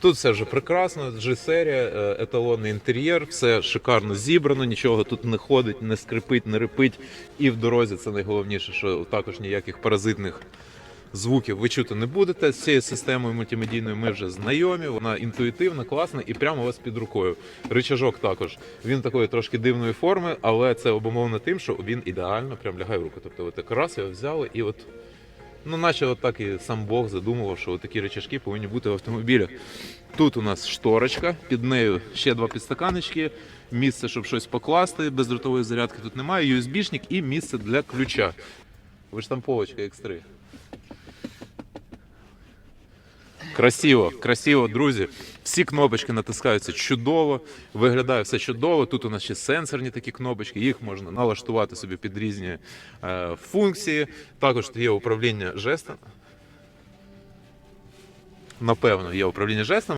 Тут все вже прекрасно, G-серія, е, еталонний інтер'єр, все шикарно зібрано, нічого тут не ходить, не скрипить, не рипить. І в дорозі це найголовніше, що також ніяких паразитних звуків ви чути не будете. З цією системою мультимедійною ми вже знайомі. Вона інтуїтивна, класна і прямо у вас під рукою. Ричажок також. Він такої трошки дивної форми, але це обумовлено тим, що він ідеально прям лягає в руку. Тобто, ви так раз його взяли і от. Ну, наче от так і сам Бог задумував, що такі речашки повинні бути в автомобілях. Тут у нас шторочка, під нею ще два підстаканочки, місце, щоб щось покласти, бездротової зарядки тут немає, USB-шник і місце для ключа. Виштамповочка X3. Красиво, красиво, друзі. Всі кнопочки натискаються чудово, виглядає все чудово. Тут у нас ще сенсорні такі кнопочки, їх можна налаштувати собі під різні е, функції. Також є управління жестом. Напевно, є управління жестом.